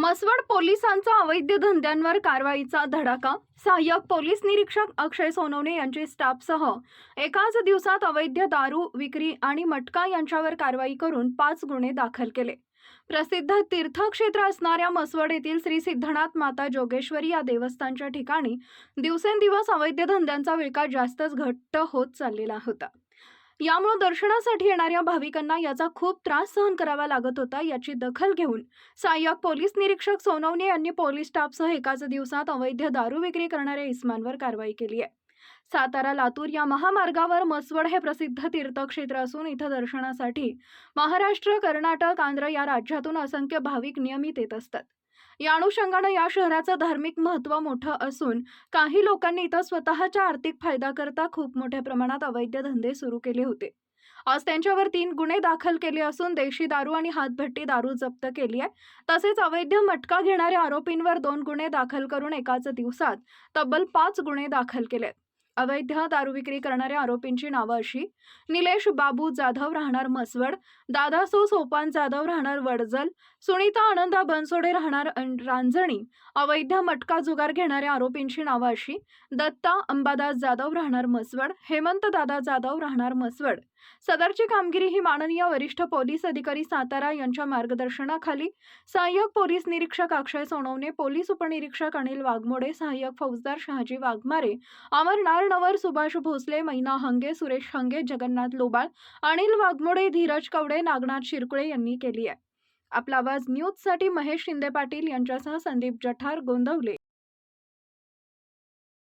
मसवड पोलिसांचा अवैध धंद्यांवर कारवाईचा धडाका? सहाय्यक पोलीस निरीक्षक अक्षय सोनवणे यांचे स्टाफसह एकाच दिवसात अवैध दारू विक्री आणि मटका यांच्यावर कारवाई करून पाच गुन्हे दाखल केले. प्रसिद्ध तीर्थक्षेत्र असणाऱ्या मसवड येथील श्री सिद्धनाथ माता जोगेश्वरी या देवस्थानच्या ठिकाणी दिवसेंदिवस अवैध धंद्यांचा विळखा जास्तच घट्ट होत चाललेला होता. यामुळे दर्शनासाठी येणाऱ्या भाविकांना याचा खूप त्रास सहन करावा लागत होता याची दखल घेऊन. सहाय्यक पोलीस निरीक्षक सोनवणे यांनी पोलीस स्टाफसह एकाच दिवसात अवैध दारू विक्री करणाऱ्या इस्मांवर कारवाई केली आहे. सातारा लातूर या महामार्गावर मसवड हे प्रसिद्ध तीर्थक्षेत्र असून इथं दर्शनासाठी महाराष्ट्र कर्नाटक आंध्र या राज्यातून असंख्य भाविक नियमित येत असतात. या अनुषंगानं या शहराचं धार्मिक महत्त्व मोठं असून काही लोकांनी इथं स्वतःच्या आर्थिक फायदा करता खूप मोठ्या प्रमाणात अवैध धंदे सुरू केले होते. आज त्यांच्यावर तीन गुन्हे दाखल केले असून देशी दारू आणि हातभट्टी दारू जप्त केली आहे. तसेच अवैध मटका घेणाऱ्या आरोपींवर दोन गुन्हे दाखल करून एकाच दिवसात तब्बल पाच गुन्हे दाखल केलेत अवैध दारू विक्री करणाऱ्या आरोपींची नावं अशी. निलेश बाबू जाधव राहणार मसवड दादासो सोपान जाधव राहणार वडजल. सुनीता आनंदा बनसोडे राहणार रांजणी. अवैध मटका जुगार घेणाऱ्या आरोपींची नावं अशी. दत्ता अंबादास जाधव राहणार मसवड हेमंत दादा जाधव राहणार मसवड सदरची कामगिरी ही माननीय वरिष्ठ पोलीस अधिकारी सातारा यांच्या मार्गदर्शनाखाली. सहाय्यक पोलीस निरीक्षक अक्षय सोनवणे पोलीस उपनिरीक्षक अनिल वाघमोडे सहाय्यक फौजदार शहाजी वाघमारे अमर नारनवर सुभाष भोसले मैना हंगे सुरेश हंगे जगन्नाथ लोबाळ अनिल वाघमोडे धीरज कवडे नागनाथ शिरकुळे यांनी केली आहे. आपला आवाज न्यूजसाठी महेश शिंदे पाटील यांच्यासह संदीप जठार गोंदवले